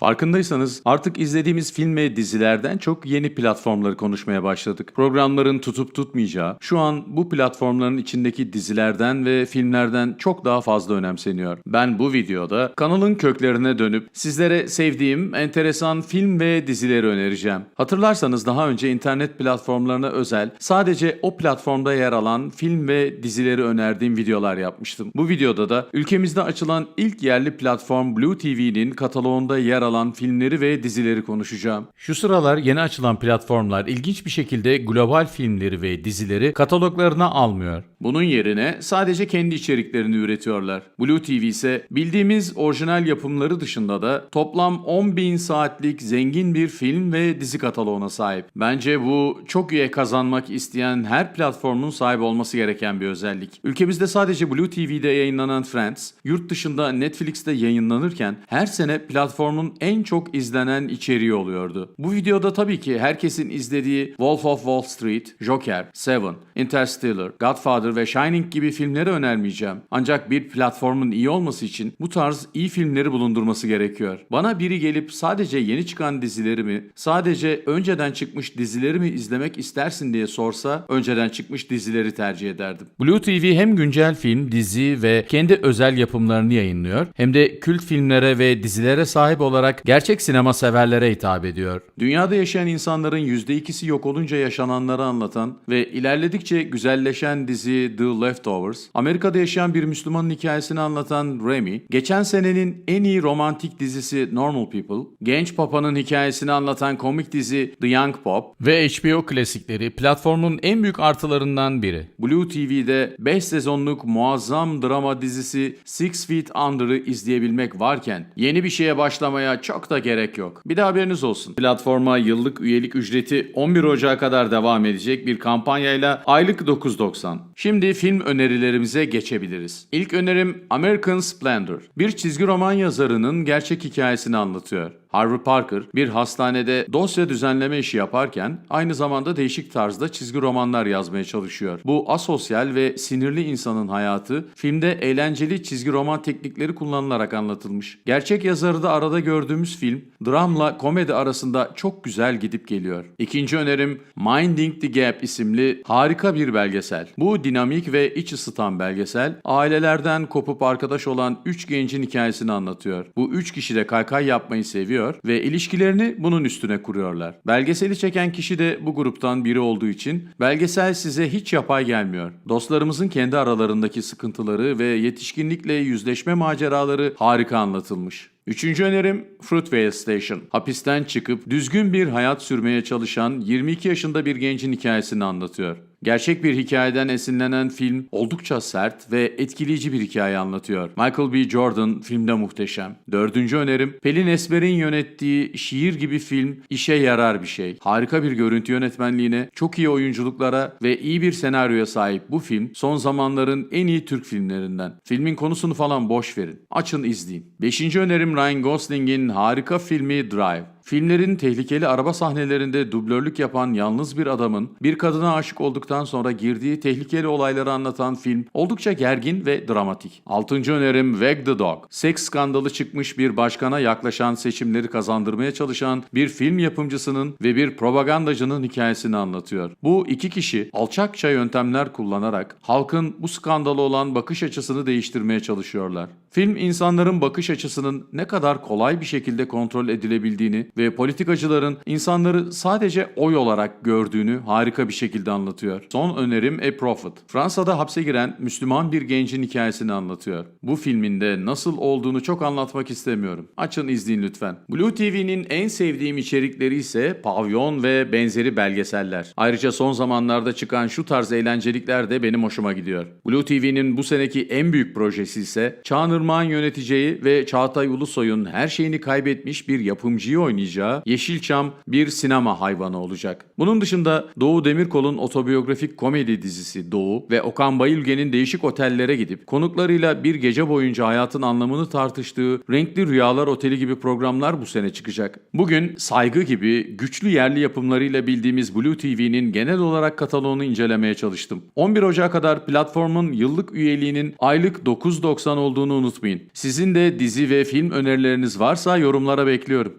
Farkındaysanız artık izlediğimiz film ve dizilerden çok yeni platformları konuşmaya başladık. Programların tutup tutmayacağı, şu an bu platformların içindeki dizilerden ve filmlerden çok daha fazla önemseniyor. Ben bu videoda kanalın köklerine dönüp sizlere sevdiğim enteresan film ve dizileri önereceğim. Hatırlarsanız daha önce internet platformlarına özel sadece o platformda yer alan film ve dizileri önerdiğim videolar yapmıştım. Bu videoda da ülkemizde açılan ilk yerli platform Blue TV'nin kataloğunda yer alan filmleri ve dizileri konuşacağım. Şu sıralar yeni açılan platformlar ilginç bir şekilde global filmleri ve dizileri kataloglarına almıyor. Bunun yerine sadece kendi içeriklerini üretiyorlar. Blue TV ise bildiğimiz orijinal yapımları dışında da toplam 10.000 saatlik zengin bir film ve dizi kataloğuna sahip. Bence bu çok üye kazanmak isteyen her platformun sahip olması gereken bir özellik. Ülkemizde sadece Blue TV'de yayınlanan Friends, yurt dışında Netflix'te yayınlanırken her sene platformun en çok izlenen içeriği oluyordu. Bu videoda tabii ki herkesin izlediği Wolf of Wall Street, Joker, Seven, Interstellar, Godfather ve Shining gibi filmleri önermeyeceğim. Ancak bir platformun iyi olması için bu tarz iyi filmleri bulundurması gerekiyor. Bana biri gelip sadece yeni çıkan dizileri mi, sadece önceden çıkmış dizileri mi izlemek istersin diye sorsa önceden çıkmış dizileri tercih ederdim. Blue TV hem güncel film, dizi ve kendi özel yapımlarını yayınlıyor hem de kült filmlere ve dizilere sahip olarak gerçek sinema severlere hitap ediyor. Dünyada yaşayan insanların %2'si yok olunca yaşananları anlatan ve ilerledikçe güzelleşen dizi The Leftovers, Amerika'da yaşayan bir Müslümanın hikayesini anlatan Remy, geçen senenin en iyi romantik dizisi Normal People, genç papanın hikayesini anlatan komik dizi The Young Pop ve HBO klasikleri platformun en büyük artılarından biri. Blue TV'de 5 sezonluk muazzam drama dizisi Six Feet Under'ı izleyebilmek varken yeni bir şeye başlamaya çok da gerek yok. Bir de haberiniz olsun. Platforma yıllık üyelik ücreti 11 Ocak'a kadar devam edecek bir kampanyayla aylık 9.90. Şimdi film önerilerimize geçebiliriz. İlk önerim American Splendor. Bir çizgi roman yazarının gerçek hikayesini anlatıyor. Harvey Parker bir hastanede dosya düzenleme işi yaparken aynı zamanda değişik tarzda çizgi romanlar yazmaya çalışıyor. Bu asosyal ve sinirli insanın hayatı filmde eğlenceli çizgi roman teknikleri kullanılarak anlatılmış. Gerçek yazarı da arada gördüğümüz film dramla komedi arasında çok güzel gidip geliyor. İkinci önerim Minding the Gap isimli harika bir belgesel. Bu dinamik ve iç ısıtan belgesel ailelerden kopup arkadaş olan 3 gencin hikayesini anlatıyor. Bu 3 kişi de kaykay yapmayı seviyor ve ilişkilerini bunun üstüne kuruyorlar. Belgeseli çeken kişi de bu gruptan biri olduğu için belgesel size hiç yapay gelmiyor. Dostlarımızın kendi aralarındaki sıkıntıları ve yetişkinlikle yüzleşme maceraları harika anlatılmış. Üçüncü önerim Fruitvale Station. Hapisten çıkıp düzgün bir hayat sürmeye çalışan 22 yaşında bir gencin hikayesini anlatıyor. Gerçek bir hikayeden esinlenen film oldukça sert ve etkileyici bir hikaye anlatıyor. Michael B. Jordan filmde muhteşem. Dördüncü önerim Pelin Esmer'in yönettiği şiir gibi film işe yarar bir şey. Harika bir görüntü yönetmenliğine, çok iyi oyunculuklara ve iyi bir senaryoya sahip bu film son zamanların en iyi Türk filmlerinden. Filmin konusunu falan boş verin. Açın izleyin. Beşinci önerim Ryan Gosling'in harika filmi Drive. Filmlerin tehlikeli araba sahnelerinde dublörlük yapan yalnız bir adamın bir kadına aşık olduktan sonra girdiği tehlikeli olayları anlatan film oldukça gergin ve dramatik. Altıncı önerim Wag the Dog. Seks skandalı çıkmış bir başkana yaklaşan seçimleri kazandırmaya çalışan bir film yapımcısının ve bir propagandacının hikayesini anlatıyor. Bu iki kişi alçakça yöntemler kullanarak halkın bu skandalı olan bakış açısını değiştirmeye çalışıyorlar. Film insanların bakış açısının ne kadar kolay bir şekilde kontrol edilebildiğini ve politikacıların insanları sadece oy olarak gördüğünü harika bir şekilde anlatıyor. Son önerim A Prophet. Fransa'da hapse giren Müslüman bir gencin hikayesini anlatıyor. Bu filminde nasıl olduğunu çok anlatmak istemiyorum. Açın izleyin lütfen. Blue TV'nin en sevdiğim içerikleri ise pavyon ve benzeri belgeseller. Ayrıca son zamanlarda çıkan şu tarz eğlencelikler de benim hoşuma gidiyor. Blue TV'nin bu seneki en büyük projesi ise Çağan Irmak'ın yöneteceği ve Çağatay Ulusoy'un her şeyini kaybetmiş bir yapımcıyı oynayacağı koyacağı Yeşilçam bir sinema hayvanı olacak. Bunun dışında Doğu Demirkol'un otobiyografik komedi dizisi Doğu ve Okan Bayülgen'in değişik otellere gidip konuklarıyla bir gece boyunca hayatın anlamını tartıştığı Renkli Rüyalar Oteli gibi programlar bu sene çıkacak. Bugün saygı gibi güçlü yerli yapımlarıyla bildiğimiz Blue TV'nin genel olarak kataloğunu incelemeye çalıştım. 11 Ocak'a kadar platformun yıllık üyeliğinin aylık 9.90 olduğunu unutmayın. Sizin de dizi ve film önerileriniz varsa yorumlara bekliyorum.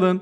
Hoşçakalın.